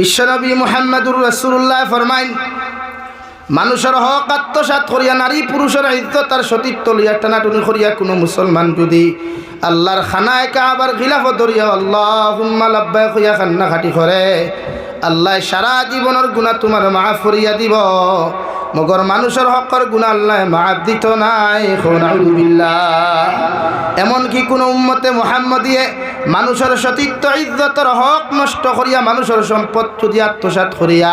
বিশ্বনবী মোহাম্মদুর রসুল্লাহ ফরমাইন, মানুষের হক আত্মসাত করিয়া নারী পুরুষের ইজ্জত সতীত্ব লইয়া টানাটুনি করিয়া কোনো মুসলমান যদি আল্লাহর খানায় কাবার খিলাফ ধরিয়া আল্লাহ লাব্বাই হইয়া খান্না খাটি করে, আল্লাহ সারা জীবনের গুণা তোমার মাফ করিয়া দিব। মগর মানুষের হকর গুণা আল্লাহ মাফ দিত নাই এমনকি কোনো উম্মতে মোহাম্মদিয়ে মানুষের সতীত্ব, ইজ্জতর হক নষ্ট করিয়া মানুষের সম্পদ যদি আত্মসাত করিয়া,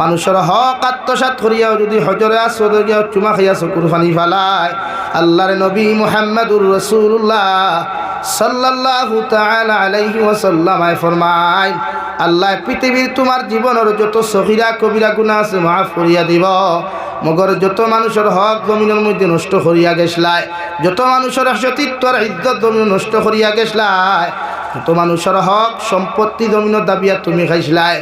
মানুষের হক আত্মসাত করিয়াও যদি হজরে আসরিয়া চুমা খাইয়া চকুর ফানি ফালায়, আল্লাহর নবী মোহাম্মদুর রসুল্লাহ সাল্লাল্লাহু তাআলা আলাইহি ওয়াসাল্লাম ফরমায়, আল্লাহ পৃথিবীর তোমার জীবনের যত সহিরা কবিরা গুণা আছে মাফ করিয়া দিব। মগর যত মানুষের হক জমিনের মধ্যে নষ্ট করিয়া গেছলায়, যত মানুষের সতীত্বর ইজ্জত জমিন নষ্ট করিয়া গেছলায়, যত মানুষের হক সম্পত্তি জমিনের দাবিয়া তুমি খাইছিলাই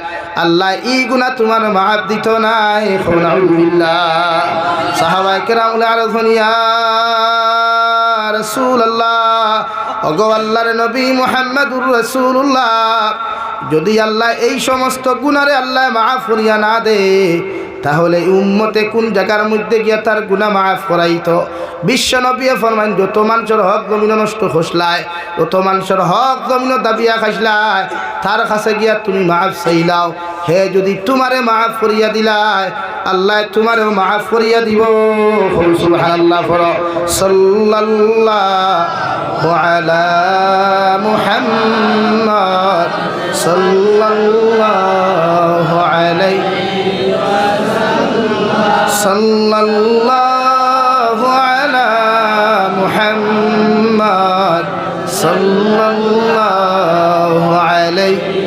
আল্লাহ ই গুণা তোমার মাফ দিত নাই। সাহাবাই কেরামুল আরধনিয়া নবী যদি আল্লাহ এই সমস্ত গুণারে আল্লাহ মাফ করিয়া না দে তাহলে উম্মতে কোন জায়গার মধ্যে গিয়া তার গুণা মাফ করাইতো? বিশ্ব নবী ফরমান যত মানুষের হক জমিন নষ্ট খসলায়, যত মানুষের হক জমিন দাবিয়া খাইসলায় তার কাছে গিয়া তুমি মাফ চাইলাও। হে যদি তোমারে মাফ করিয়া দিলায়, আল্লাহ তোমারেও মাফ করিয়া দিব। সুবহানাল্লাহ ফর সাল্লাল্লাহু সাল্লাল্লাহু আলা মুহাম্মদ সাল্লাল্লাহু আলাইহি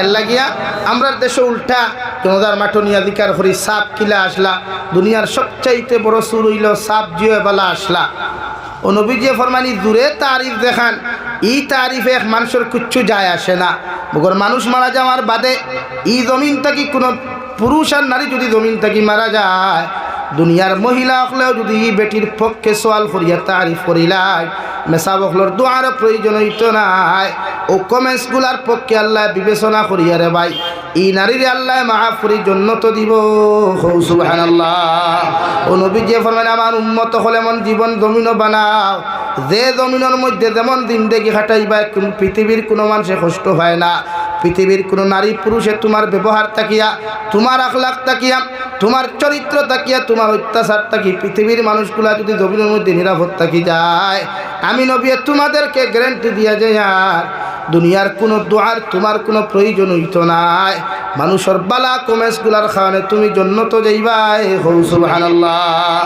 এর লাগিয়া আমরা দেশে উল্টা জনতার মাঠো নিয়ে অধিকার করি, সাপ কিলা আসলা, দুনিয়ার সবচাইতে বড় সুর হইল সাপ, জিও বেলা আসলা। ও নবীজি ফরমানি, দূরে তারিফ দেখান, ই তারিফে এক মানুষের কিচ্ছু যায় আসে না। মগর মানুষ মারা যাওয়ার বাদে, ই জমিন থাকি কোনো পুরুষ আর নারী যদি জমিন থাকি মারা যায়, দুনিয়ার মহিলা হলেও যদি বেটির পক্ষে সোয়াল করিয়া তারিফ করিলাই মেসা বকলর দোয়ার প্রয়োজন হইত নাই। ও কমেন্টসগুলার পক্ষে আল্লাহ বিবেচনা করিয়া রে ভাই ই নারীর আল্লাহ মাফ করি জন্য তো দিব। সুবাহান আল্লাহ ও নবী যে ফরমান আমার উন্মত হলে এমন জীবন জমিনও বানাও। যে জমিনের মধ্যে যেমন দিন দেখি খাটাইবা পৃথিবীর কোনো মানুষে কষ্ট হয় না। পৃথিবীর কোনো নারী পুরুষে তোমার ব্যবহার তাকিয়া তোমার আখলাখ তাকিয়া তোমার চরিত্র তাকিয়া তোমার অত্যাচার তাকি পৃথিবীর মানুষগুলা যদি জমিনের মধ্যে নিরাপদ থাকি যায়, আমি নবী, তোমাদেরকে গ্যারেন্টি দিয়া যায় আর দুনিয়ার কোনো দোয়ার তোমার কোনো প্রয়োজন হইত নাই। মানুষের বালা কমেসগুলার খাওয়ানে তুমি জন্নত যাইবাই হৌ সুবহানাল্লাহ।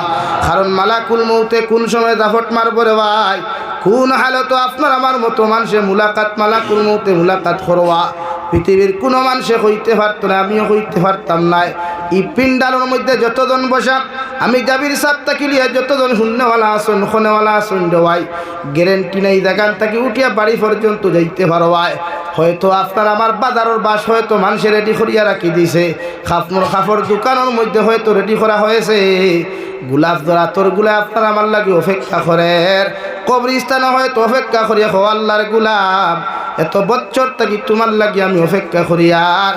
কারণ মালাকুল মৌতে কোন সময় দাফট মারব রে ভাই? কোন হালত আপনার আমার মতো মানুষে মুলাকাত, মালাকুল মৌতে মুলাকাত করবা? পৃথিবীর কোনো মানুষে হইতে পারত না, আমিও হইতে পারতাম নাই ই পিন্ডালের মধ্যে যতজন বসা, আমি জাবির সাপ তাকিলিয়া যতজন শূন্যওয়ালা আসন খনেওয়ালা আসন দেওয়াই, গ্যারেন্টি নেই দেখান তাকে উঠিয়া বাড়ি পর্যন্ত যাইতে পারোয়াই। হয়তো আপনার আমার বাজারের বাস হয়তো মানুষে রেডি করিয়া রাখি দিছে। খাফমোর খাফর দোকানের মধ্যে হয়তো রেডি করা হয়েছে। গোলাপ ধরা তোরগুলা আপনার আমার লাগে অপেক্ষা করে কবরিস্তানে হয়তো অপেক্ষা করিয়া হো আল্লাহর গুলাম এত বছর থাকি তোমার লাগি আমি অপেক্ষা করি আর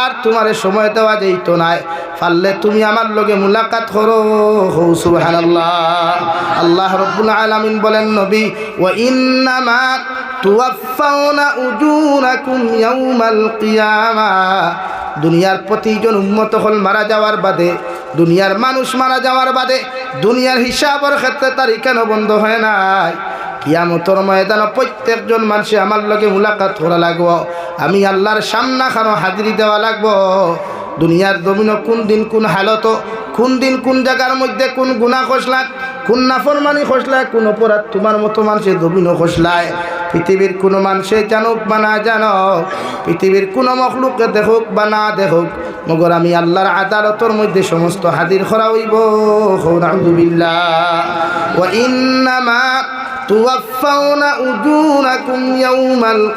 আর তোমারে সময় দেওয়া যাইত নাই। পারলে তুমি আমার লগে মুলাকাত করো, হৌ সুবহানাল্লাহ। আল্লাহ রব্বুল আলামিন বলেন, নবী ও ইন্নামা তুয়াফাউনা উজুরাকুম ইয়াউমাল কিয়ামা। দুনিয়ার প্রতিজন উন্মত হল মারা যাওয়ার বাদে দুনিয়ার মানুষ মারা যাওয়ার বাদে দুনিয়ার হিসাবের ক্ষেত্রে তার কেন বন্ধ হয় নাই? কিয়ামতর ময়দান প্রত্যেকজন মানুষে আমার লগে মুলাকাত করা লাগব। আমি আল্লাহর সামনা খানো হাজিরি দেওয়া লাগবো। দুনিয়ার জমিন কোন দিন কোন হালত কোন দিন কোন জায়গার মধ্যে কোন গুণা খসলায় কোন নাফরমানি খসলায়, কোন অপরাধ তোমার মতো মানুষের জমিন খসলায়। পৃথিবীর কোনো মানুষে জানুক বা না জানুক, পৃথিবীর কোনো মখলুককে দেখুক বা না দেখুক, মগর আমি আল্লাহর আদালতর মধ্যে সমস্ত হাজির করা হইব। ও ইন্নামা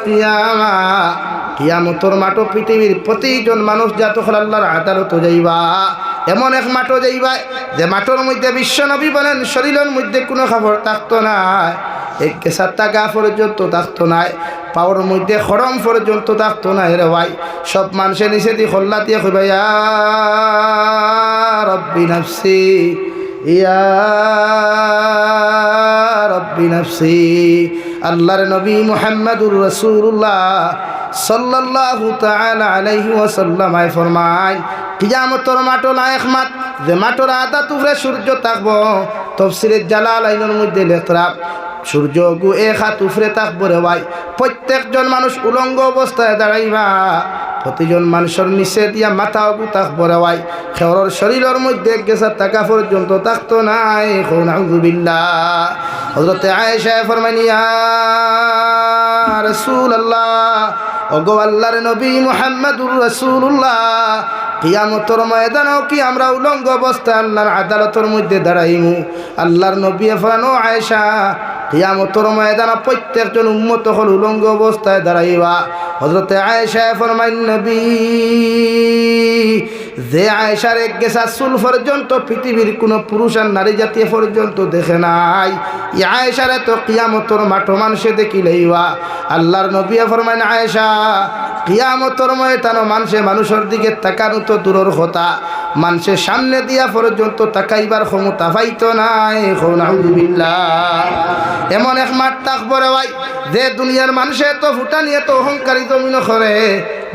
কিয়ামা। কিয়ামতর মাটো পৃথিবীর প্রতিজন মানুষ হল আল্লাহর আদালত যাইবা। এমন এক মাটো যাইবা যে মাটোর মধ্যে বিশ্ব নবী বলেন, শরীরের মধ্যে কোনো খবর থাকতো না। এক কেসার টাকা পর্যন্ত থাকতো নাই পাওয়ার মধ্যে খরম পর্যন্ত থাকতো না। রে ভাই, সব মানুষের নিচে দিয়ে খোল্লা দিয়ে ইয়া রব্বি নাফসি, ইয়া রব্বি নাফসি, আল্লাহর নবী মুহাম্মদুর রাসূলুল্লাহ সাল্লাল্লাহু তাআলা আলাইহি ওয়াসাল্লাম আয় ফরমায় যে মাটর আদা তুফরে সূর্য থাকব তফসিরের জালাল আইনের মধ্যে লেখরা, সূর্য গু এক হাত উফরে থাকব রে ভাই, প্রত্যেকজন মানুষ উলঙ্গ অবস্থায় দাঁড়াইবা। প্রতিজন মানুষের নিচে দিয়া মাথা অগু থাকব রে ভাই, খেওয়ার শরীরের মধ্যে গেছে টাকা পর্যন্ত থাকতো নাই নাউজুবিল্লাহ হজরতে ফরমানিয়া রসুল আল্লাহ ওগো আল্লাহর নবী মুহাম্মদুর রসুল্লাহ কিয়ামতর ময়দানও কি আমরা উলঙ্গ অবস্থায় আল্লাহর আদালতের মধ্যে দাঁড়াইমু। আল্লাহর নবী ফানো আয়েশা, কিয়ামতর ময়দান প্রত্যেকজন উন্মত হল উলঙ্গ অবস্থায় দাঁড়াইবা। হজরতে আয়েশা ফরমাইন, নবী যে আয়েশার এক গেছা চুল পর্যন্ত পৃথিবীর কোনো পুরুষ আর নারী জাতীয় পর্যন্ত দেখে নাই। আয়েশারে তো কিয়ামতর মাঠো মানুষে দেখিলেইবা আল্লাহর নবী ফরমাইন, আয়েশা, কিয়ামতর ময়দান মানুষে মানুষের দিকে তাকানো তো দূরের কথা। মানুষের সামনে দিয়া পর্যন্ত তাকাইবার ক্ষমতা পাইতো নাই। এমন এক মাঠ তাক রে ভাই, যে দুনিয়ার মানুষে তো ফুটানি, এত অহংকারী জমিন করে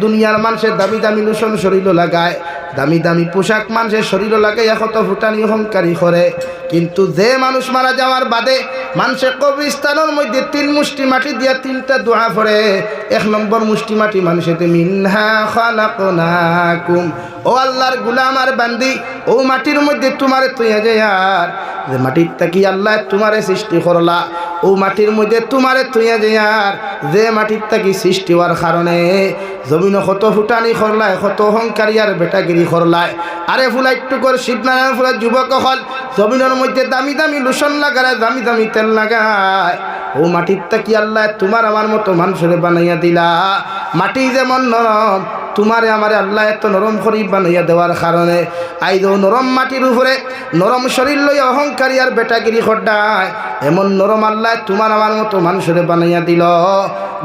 দুনিয়ার মানুষের দামি দামি লুসন শরীর লাগায়। দামি দামি পোশাক মানুষের শরীর লাগাই কত ফুটানি অহংকারী করে। কিন্তু যে মানুষ মারা যাওয়ার বাদে মানুষের কবরস্থানের মধ্যে তিন মুষ্টি মাটি দিয়া তিনটা দোয়া পড়ে। এক নম্বর মুষ্টি মাটি মানুষের মিনহা খালাকুম ও আল্লাহর গুলাম আর বান্দি, ও মাটির মধ্যে তোমারে তুইয়া যায় আর। যে মাটির তাকি আল্লাহ তোমারে সৃষ্টি করলা, ও মাটির মধ্যে তোমারে তুইয়া যায় আর। যে মাটির তাকি সৃষ্টি হওয়ার কারণে জমিন কত ফুটানি করলায় কত অহংকারী আর বেটাগিরি করলায় আরে ফুলা, একটু করে শিবনারায়ণ ফুলের যুবক হল। জমিনের মধ্যে দামি দামি লোসন লাগায়, দামি দামি তেল লাগায়। ও মাটির তাকি আল্লাহ তোমার আমার মতো মানুষের বানাইয়া দিলা? মাটি যেমন নরম তোমারে আমারে আল্লাহ এত নরম করি বানাইয়া দেওয়ার কারণে আইদ নরম মাটির উপরে নরম শরীর লইয়া অহংকারী আর বেটাগিরি খড্ডায় এমন নরম আল্লাহ তোমার আমার মতো মানুষের বানাইয়া দিল।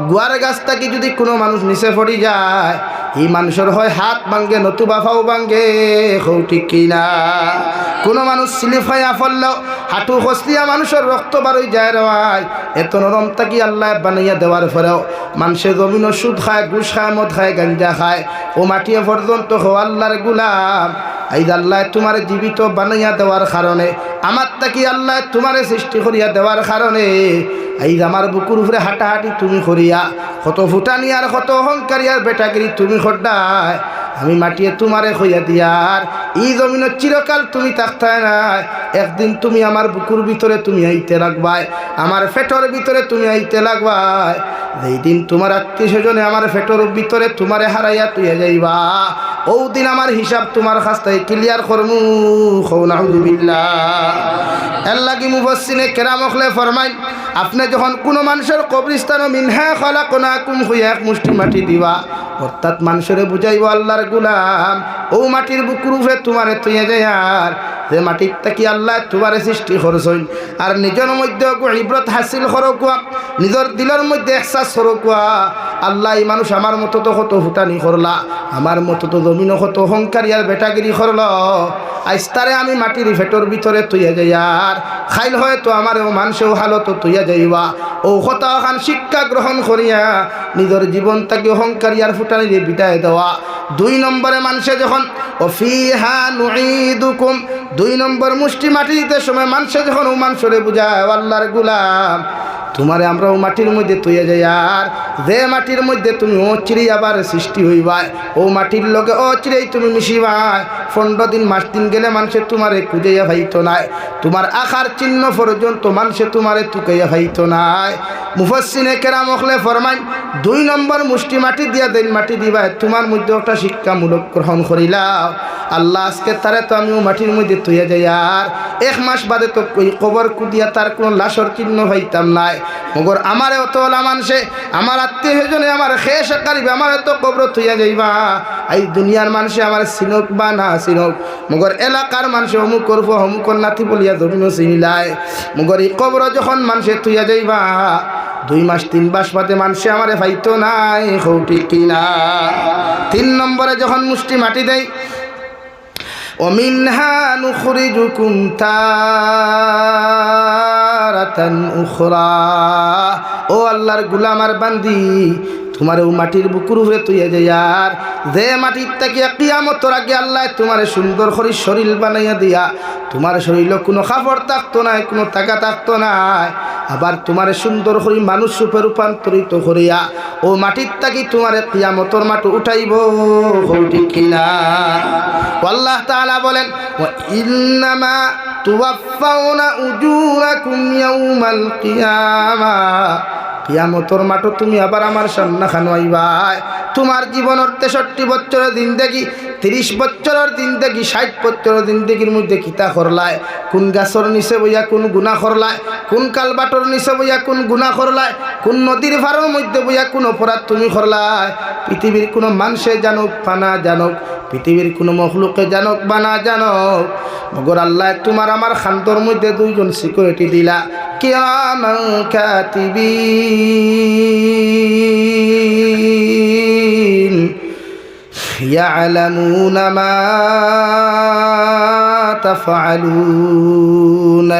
গুয়ার গাছ থাকি যদি কোনো মানুষ নিচে পড়ি যায় এই মানুষের হয় হাত ভাঙ্গে, নতুবা ফাও ভাঙ্গে হৌ ঠিক কিনা। কোনো মানুষ স্লিপ হইয়া ফললেও হাঁটু খসলিয়া মানুষের রক্ত বারোই যায় রেওয়ায় এত নরম তাকি আল্লাহ বানাইয়া দেওয়ার পরেও মানুষের জমিন সুদ খায়, ঘুষ খায়, মদ খায়, গাঞ্জা খায়। ও মাটিয়ে পর্যন্ত হো আল্লাহর গুলাম। আইদ আল্লাহ তোমার জীবিত বানাইয়া দেওয়ার কারণে আমার তাকি আল্লাহ তোমারে সৃষ্টি করিয়া দেওয়ার কারণে? এই আমার বুকুর উপরে হাঁটাহাঁটি তুমি করিয়া, কত ফুটানি আর কত অহংকারী আর বেটাগিরি তুমি খড্ডায় আমি মাটিয়ে তোমারে হইয়া দিয়ার এই জমিনের চিরকাল তুমি থাকতায় নাই। একদিন তুমি আমার বুকুর ভিতরে তুমি আইতে রাখবাই আমার ফেটর ভিতরে তুমি আইতে লাগবাই। যেই দিন তোমার আত্মীয় স্বজনে আমার ফেটর ভিতরে তোমারে হারাইয়া তুই যাইবা ও দিন আমার হিসাব তোমার খাস্তায় ক্লিয়ার করমু। এর লাগি মুফসিনে কেরামখলে ফরমাই আপনি যখন কোনো মানুষের কবরিস্তান মিনহা খলা কোনা কুম হইয়া এক মুষ্টি মাটি দিবা, অর্থাৎ মানুষের বুঝাইব আল্লাহর গুলাম, ও মাটির বুকুর উপরে তোমারে তুই যায় আর, যে মাটির তাকি আল্লাহ তোমারে সৃষ্টি করছইন আর নিজের মধ্যে ইব্রত হাসিল করকুয়া নিজের দিলের মধ্যে এহসাস করকুয়া আল্লাহ এই মানুষ আমার মতো তো কত ফুটানি করলা, আমার মতো তো জমিন কত অহংকারী আর বেটাগিরি করল আইস্তারে আমি মাটির ফেটর ভিতরে তুইয়া যাই আর, খাইল হয়তো আমার ও মানুষেও হালত তুইয়া যাইবা ও কথা খান শিক্ষা গ্রহণ করিয়া নিজের জীবন তাকে অহংকারী আর ফুটানিরে বিদায় দেওয়া। দুই নম্বরে মানুষে যখন, অফিহা নুঈদুকুম, দুই নম্বর মুষ্টি মাটি দিতে সময় মানুষে যখন ও মানুষরে বুঝায় আল্লাহর গুলাম। তোমারে আমরা ও মাটির মধ্যে তুইয়া যাই, আর যে মাটির মধ্যে তুমি অচিরে আবার সৃষ্টি হইবাই, ও মাটির লগে অচিরেই তুমি মিশিবাই। পনেরো দিন, মাস দিন গেলে মানুষে তোমারে খুঁজাইয়া ভাইতো নাই। তোমার আখার চিহ্ন পর্যন্ত মানুষে তোমারে তুকাইয়া ভাইতো নাই। মুফসিনে কেরাম হলে ফরমাইন, দুই নম্বর মুষ্টি মাটি দিয়া দেন মাটি দিবাই, তোমার মধ্যে একটা শিক্ষামূলক গ্রহণ করিলাও। আল্লাহ আজকে তারে তো আমিও মাটির মধ্যে তুইয়া যাই, আর এক মাস বাদে তো কবর কুদিয়া তার কোনো লাশর চিহ্ন হইতাম নাই। মগর আমার এত ওলা মানুষে, আমার আত্মীয় স্বজনে আমার খেয়ে কারিবে আমার এত কবর থইয়া যাইবা। এই দুনিয়ার মানুষে আমার চিনক বা না চিনক মগর এলাকার মানুষে অমুক করব, অমুকর নাতি বলিয়া জমিন চিনিলায় মগর এই কবর যখন মানুষে থইয়া যাইবা, দুই মাস তিন মাস পাতে মানুষে আমার পাইতো নাই হৌ কিনা। তিন নম্বরে যখন মুষ্টি মাটি দেয়, অমিনহা নুখুরি জুকুম তা তারাতান উখরা। ও আল্লাহর গুলামার বান্দি তোমার ও মাটির বুকুর উপরে তুই যে আর যে মাটির থেকে কিয়ামতর আগে আল্লাহ তোমার সুন্দর করে শরীর বানাইয়া দিয়া। তোমার শরীরে কোনো খাবার থাকতো নাই, কোনো টাকা থাকতো নাই। আবার তোমার সুন্দর করে মানুষ রূপে রূপান্তরিত করিয়া, ও মাটির থাকি তোমার কিয়ামতর মাটি উঠাইব। ঠিক কিনা? আল্লাহ তাআলা বলেন ইন্নামা তুওয়াফাউনা উজুরাকুম ইয়াউমাল কিয়ামা। কিয়ামতর মাঠো তুমি আবার আমার সামনা খানো আইবাই। তোমার জীবনের তেষট্টি বছরের দিন দেখি তিরিশ বছরের দিন দেখি ষাট বছরের দিন দেখির মধ্যে কিতা করলায় কোন গাছর নিচে বইয়া কোন গুণা করলায় কোন কালবাটর নিচে বইয়া কোন গুণা করলায় কোন নদীর ভাড়ার মধ্যে বইয়া কোন অপরাধ তুমি করলায় পৃথিবীর কোনো মানুষে জানুক পানা জানুক, পৃথিবীর কোনো মখলুকে জানুক বা না জানুক। মগর আল্লাহ তোমার আমার খান্তর মধ্যে দুইজন সিকিউরিটি দিলা। কাতিবিন يعلمون ما تفعلون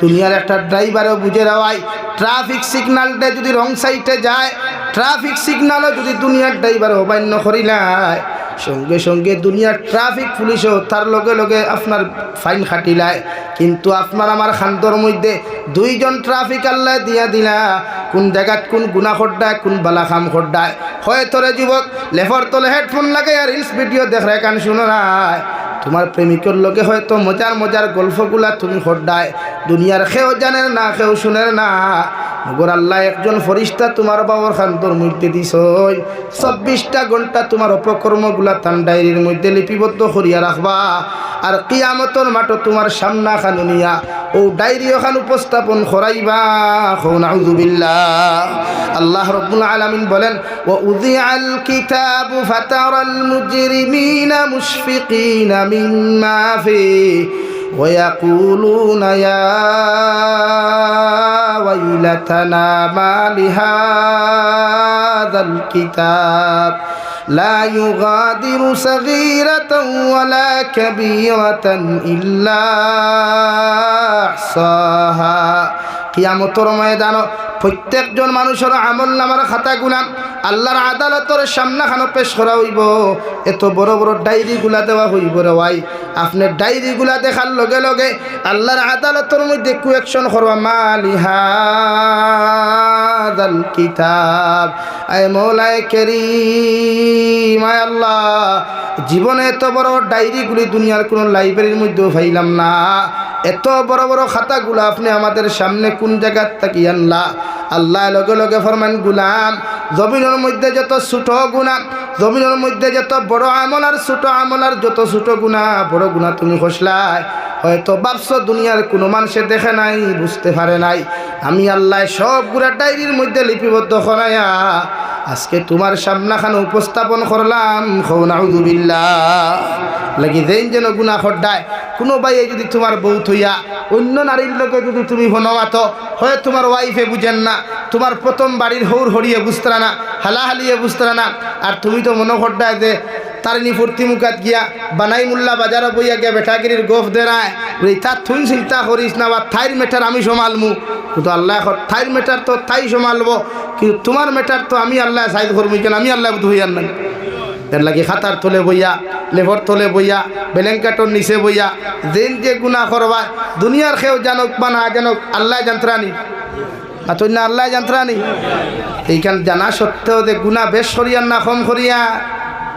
দুনিয়ার একটা ড্রাইভারও বুঝে রাওয়াই ট্রাফিক সিগন্যালটা যদি রং সাইডে যায় ট্রাফিক সিগন্যালও যদি দুনিয়ার ড্রাইভার অবান্য করিলায় সঙ্গে সঙ্গে দুনিয়ার ট্রাফিক পুলিশও তার লগে লগে আপনার ফাইন খাটিলায়। কিন্তু আপনার আমার খান্তর মধ্যে দুইজন ট্রাফিক আল্লাহ দিয়া দিলা। কোন জায়গাত কোন গুণা খড্ডায়, কোন বালা খাম খড্ডায়। হয় তোরে যুবক, লেফর তলে হেডফোন লাগে আর রিলস ভিডিও দেখে কান শুনো নাই তোমার প্রেমিকর লগে হয়তো মজার মজার গল্পগুলা তুমি খড্ডায়। দুনিয়ার খেও জানের না খেও শুনের না। মগর আল্লাহ একজন ফরিস্তা, তোমার বাবার খান্তর মধ্যে দিস চব্বিশটা ঘণ্টা তোমার অপকর্মগুলা তান ডায়েরির মধ্যে লিপিবদ্ধ করিয়া রাখবা। আর কিয়ামতর মাটো তোমার সামনা খানুনিয়া ও ডায়েরি ওখান উপস্থাপন করাইবা। নাউজুবিল্লাহ আল্লাহ রব্বুল আলামিন বলেন ও উযিআল কিতাবু ফাতারাল মুজরিমিনা মুশফিকিনা মিম্মা ফিহি ويقولون يا ويلتنا ما لهذا الكتاب لا يغادر صغيرة ولا كبيرة إلا أحصاها কিয়ামতর ময়দান প্রত্যেকজন মানুষের আমল নামার খাতা গুলাম আল্লাহর আদালতর সামনাখানো পেশ করা হইব। এত বড় বড় ডায়েরিগুলা দেওয়া হইব রে ভাই। আপনার ডায়েরিগুলা দেখার লগে লগে আল্লাহর আদালতের মধ্যে কুয়েকশন করবা মালিহা কিতাব? আয় মৌলায় কেরিম, আয় আল্লাহ। জীবনে এত বড় ডায়েরিগুলি দুনিয়ার কোনো লাইব্রেরির মধ্যেও ফাইলাম না। এত বড় বড় খাতাগুলো আপনি আমাদের সামনে কোন জায়গার থাকি আনলা? আল্লাহ লগে লগে ফরমান গুলাম। জমিনের মধ্যে যত ছোট গুণা, জমিনের মধ্যে যত বড় আমল আর ছোট আমল আর যত ছোট গুণা, বড় গুণা তুমি খসলাই। হয়তো বাপস দুনিয়ার কোনো মানুষে দেখে নাই, বুঝতে পারে নাই। আমি আল্লাহ সবগুলা ডায়েরির মধ্যে লিপিবদ্ধ করাইয়া আজকে তোমার সামনাখানে উপস্থাপন করলাম লাগি দেন যেন গুণা খড্ডায়, কোনো বাইয়ে যদি তোমার বউ থইয়া অন্য নারীর লোকে যদি তুমি হনমাতো হয় তোমার ওয়াইফে বুঝেন না, তোমার প্রথম বাড়ির হৌর হরিয়ে বুঝতারা না, হালাহালিয়ে বুঝতারা না, আর তুমি তো মনে খড্ডায় যে তারিনি ফুর্তি মুখাত গিয়া বানাই মুল্লা বাজারে বইয়া গিয়া বেটাগিরির গোফ দেরায়। তার থুই চিন্তা করিস না বা থাইর মেটার আমি সমালমু। কিন্তু আল্লাহ থাইর মেটার তো তাই সমালবো, কিন্তু তোমার মেটার তো আমি আল্লাহ সাইদ করব কেন? আমি আল্লাহ ধুইয়ার না এর লাগে খাতার তোলে বইয়া লেভর তোলে বইয়া বেলেঙ্কাটোর নিচে বইয়া, যেন যে গুণা করবা, দুনিয়ার খেয়েও জানক বা না জানক, আল্লাহ যন্ত্রানি আর তুই না আল্লাহ যন্ত্রানি এইখান জানা সত্ত্বেও যে গুণা বেশ করিয়ার না কম করিয়া।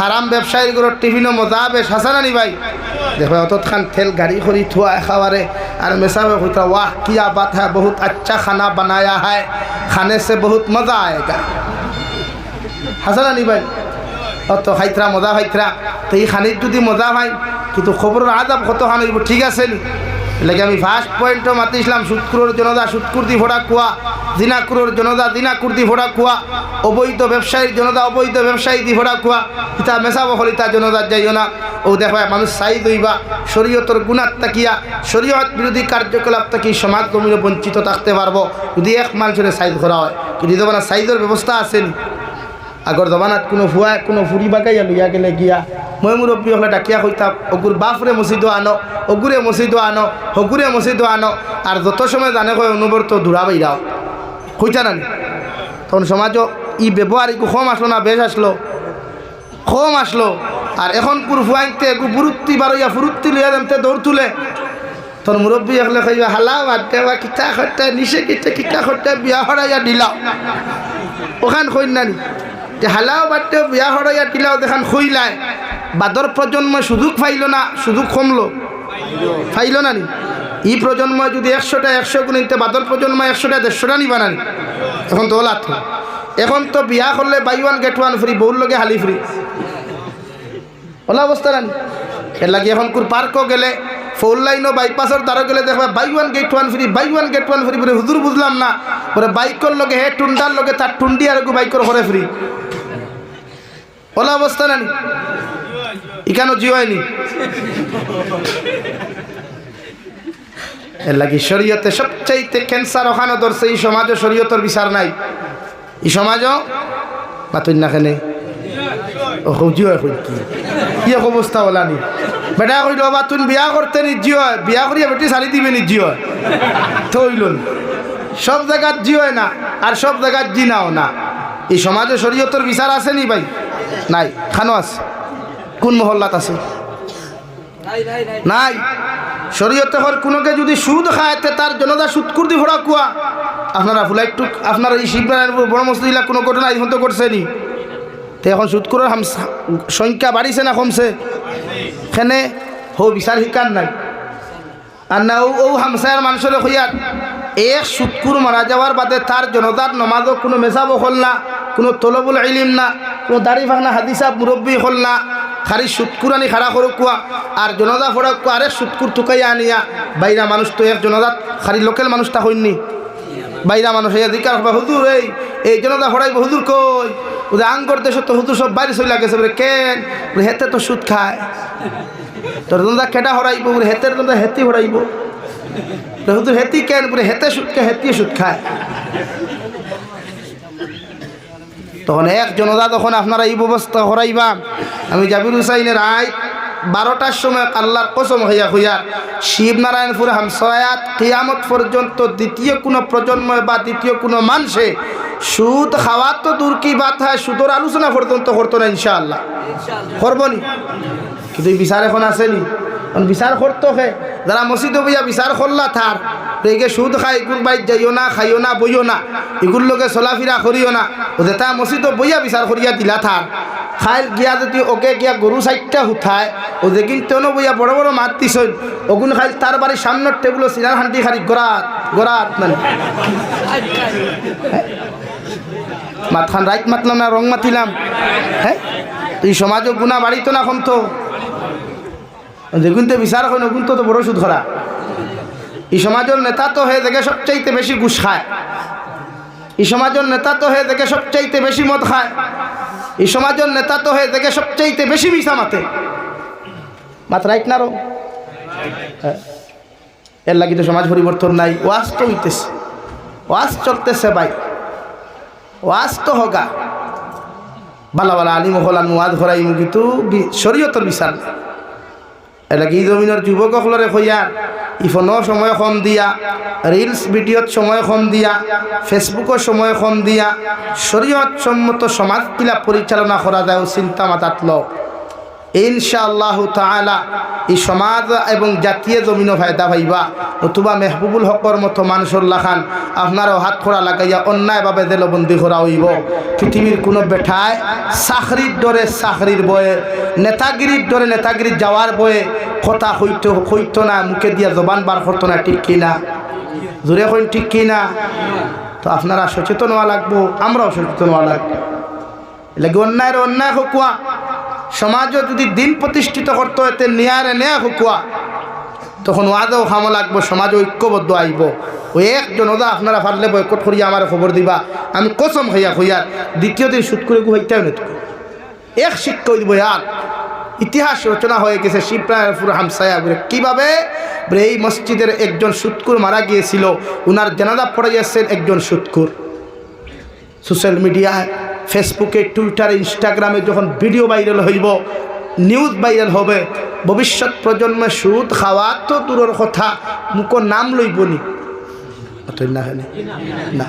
হারাম ব্যবসায়ীরগুলো টিফিনও মজা বেশ হাসান আনি ভাই। দেখো অতখান তেল গাড়ি করি থুয়া খাওয়ারে আর মেসাবে হইতা ওয়াহ কিয়া বাত হ্যাঁ বহুত আচ্ছা খানা বানায় হ্যায় খানে সে বহুত মজা আয়গা। হাসা নানি ভাই, অত খাইতরা মজা খাইতরা তো এই খানির যদি মজা হয়, কিন্তু খবরের আদাব কত খান ঠিক আছে নি? লাগে আমি ফার্স্ট পয়েন্টও মাতিছিলাম সুৎকুর জনতা সুৎকুর দি ভোড়া কুয়া দিনাকুরের জনতা দিনাকুর দি ভোড়া কুয়া, অবৈধ ব্যবসায়ীর জনতা, অবৈধ ব্যবসায়ী দি ভোড়া কুয়া। ইতা মেশা বহলিতা জনতা যাইও না। ও দেখো মানুষ সাই দইবা শরীয়তর গুণাত তাকিয়া শরীয়ত বিরোধী কার্যকলাপ থাকি সমাজ গমিনে বঞ্চিত থাকতে পারব। যদি এক মানুষের সাইজ করা হয়। কিন্তু দেবো না সাইজের ব্যবস্থা আসেনি আগর জমানাত কোনো ফুয়া কোনো ফুরি বাগাইয়া লইয়া গেলে গিয়া, মই মুরব্বী হলে ডাকিয়া কইতাম অগুর বাপরে মসজিদ আনো অগুরে মসজিদ আনো হগুরে মসজিদ আনো আর যত সময় জানে কয় অনুবর্ত দূরা বাইরাও কইতা নানি তখন সমাজও ই ব্যবহার একটু কম আসলো না বেশ আসলো। কম আসলো। আর এখন পুর ফুয়াইতে একটু বুরুত্তি বারইয়া ফুরুত্তি লইয়া দেমতে দৌড় তুলে। তোর মুরব্বী হলে কইবা হালা, বাদ বা কিতা খরটা নিচে কিতা কিতা খরটা বিয়া হরাইয়া দিলাও ওখান নানি। যে হালাও বাদতেও বিয়া হরাইয়া দিলাও দেখান খুইলায় বাদর প্রজন্ম সুযোগ পাইল না, সুযোগ কমলো। পাইল না নি ই প্রজন্ম যদি একশোটা, একশো গুণিতে বাদর প্রজন্ম একশোটা, দেড়শোটা নিবা না এখন তো ওলা এখন তো বিয়া করলে buy one, get one free, বউর লগে হালি ফ্রি। ওলা অবস্থা না? এর লাগে এখন কোর পার্কও গেলে ফোর লাইনও বাইপাসের তারও গেলে দেখবা buy one, get one free, buy one, get one free বলে হুজুর বুঝলাম না। পরে বাইকর লগে হে টুন্ডার লগে তার টুন্ডি আর বাইকর ঘরে ফ্রি। ওলা অবস্থা না নি? ইখানো জিও হয়নি এর লাগি শরীয়তে সবচাইতে ক্যান্সার ওখানে ধরছে এই সমাজও শরীয়তর বিচার নাই। এই সমাজও বাতুন না খেলে ও এখন কি। কি এক অবস্থা বলা নি। বেটা কইল বা তুই বিয়া করতে নি জিও বিয়া করিয়া বেটি সারি দিবে নি জিও থইল সব জায়গাত জিও না, আর সব জায়গাত জি নাও না। এই সমাজে শরীয়তর বিচার আছে নি ভাই? নাই। খানো আছে। কোন মহল্লাত আছে? নাই। শরীয়তে হর কোনোকে যদি সুদ খায় তার জনতা সুদ কুর্দি ভরা কুয়া। আপনারা ফুলাই একটু, আপনারা এই শিবনারায়ণপুর বড় কোনো ঘটনা এই তো করছে নি তো এখন সুদ করার সংখ্যা বাড়িছে না কমছে? সেনে হো বিচার শিকার নাই। আর না ও হামসায়ার মানুষের হইয়ার এক সুৎকুর মারা যাওয়ার বাদে তার জনতার নমাজও কোনো মেসাবো হল না, কোনো তলবুল ইলিম না, কোনো দাড়ি ভাঙনা হাদিসা মুরব্বী হল না। সুৎকুর আনি খাড়া করো কুয়া, আর জনতা ফোড়া কুয়া আরে সুৎকুর টুকাইয়া আনিয়া, বাইরা মানুষ তো এক জনতাত খালি লোকাল মানুষটা হইনি। বাইরা মানুষ এই হবে, হুজুর, এই এই জনতা ফোড়াইব হুজুর কই? ওদের আং করতে সত্য হুজুর সব বাইরে চলে গেছে। বলে, কেন? হেতে তো সুদ খায়। তোর জনতা কেটা হরাইব বলে, হেতের জনতা হেতি হরাইব হুজুর, হেতি কেন? বলে, হেতে সুদকে হেতি সুদ খায়। তখন এক জনতা তখন আপনারা এই ব্যবস্থা হরাইবা আমি জাবির হুসাইনের আয় বারোটার সময় আল্লাহর কসম হইয়া হইয়া শিবনারায়ণপুর হামসয়াত কিয়ামত পর্যন্ত দ্বিতীয় কোনো প্রজন্ম বা দ্বিতীয় কোনো মানুষে সুদ খাওয়া তো দূর কি বাত হয়, সুদর আলোচনা পর্যন্ত করতো না ইনশাআল্লাহ। করব নি? কিন্তু বিচার এখন আসেনি। বিচার করতো হে যারা মসজিদ বইয়া বিচার করলা থার এগে সুদ খাই এগুর বাইর যাইও না, খাইও না, বইও না। এগুর লোকে চলাফিরা করিও না। ও যেটা মসজিদ বইয়া বিচার করিয়া দিলা থার খাই গিয়া যদি ওকে গিয়া গরু চারটা হুথায় ও যেদিন তেনো বইয়া বড় বড় মাত দিছই ওগুন খাই তার বাড়ির সামনের টেবিল সিনার হান্তি খারি গড়াত গড়াত মানে। মাতখান রাইত মাতলাম না রং মাতিলাম। হ্যাঁ এই সমাজও গুণা বাড়িতো না এখন তো যেগুনতে বিচার হয় ওগুন তো বড় সুদ ধরা এই সমাজের নেতা তো হয়ে দেখে সবচাইতে বেশি ঘুষ খায়। এই সমাজের নেতা তো হয়ে দেখে সবচাইতে বেশি মদ খায়। এই সমাজের নেতা তো হয়ে দেখে সবচাইতে বেশি মিশা মাতে। মাত রাইট না রো? হ্যাঁ। এর লাগি তো সমাজ পরিবর্তন নাই। ওয়াজ তো হইতেছে। ওয়াজ চলতেছে ভাই। ওয়াজ তো হগা। বালা বালা আলিম হলান ওয়াজ ঘরাই কিন্তু শরীয়তর বিচার নাই এটা কি জমিনের যুৱকসকলৰে কইয়া ইফোনৰ সময় কম দিয়া ৰিলছ ভিডিঅ'ত সময় কম দিয়া ফেচবুকৰ সময় কম দিয়া শরীয়ত সম্মত সমাজবিলাক পৰিচালনা কৰা যায়, চিন্তা মাতাত লওক। ইনশাআল্লাহ তাআলা, এই সমাজ এবং জাতীয় জমিনও ফায়দা পাইবা। নতুবা মেহবুবুল হকর মতো মানুষের লাখান আপনারও হাত খোড়া লাগাইয়া অন্যায়ভাবে জেলবন্দি করা হইব। পৃথিবীর কোনো বেঠায় চাকরির দরে চাকরির বয়ে, নেতাগিরির দরে নেতাগিরির যাওয়ার বয়ে কথা হইত হইত না, মুখে দিয়া জবান বার করতো না, ঠিক কিনা? জোরে কইন, ঠিক কিনা? তো আপনারা সচেতন হওয়া লাগবো, আমরাও সচেতন হওয়া লাগবো। লাগে অন্যায়ের অন্যায় হকুয়া সমাজও যদি দিন প্রতিষ্ঠিত করতে হতে নিয়ারে নেয়া হুকুয়া। তখন ওয়াদেও খামো লাগবো সমাজ ঐক্যবদ্ধ আইব। ওই একজন ওদা, আপনারা পারলে বয়কট করিয়া আমার খবর দিবা। আমি কসম হইয়া হইয়া দ্বিতীয় দিন সুদ করে গুহাইতেও নেত এক শিক্ষা দিব আর ইতিহাস রচনা হয়ে গেছে, শিবরায়পুর হামসায়া বলে কীভাবে? এই মসজিদের একজন সুৎকুর মারা গিয়েছিল। উনার জানাজা পড়ে যাচ্ছেন একজন সুৎকুর। সোশ্যাল মিডিয়ায় ফেসবুকে, টুইটারে, ইনস্টাগ্রামে যখন ভিডিও ভাইরাল হইব, নিউজ ভাইরাল হবে, ভবিষ্যৎ প্রজন্মে সুদ খাওয়া তো দূরের কথা, মুখ নাম লইবনি। না।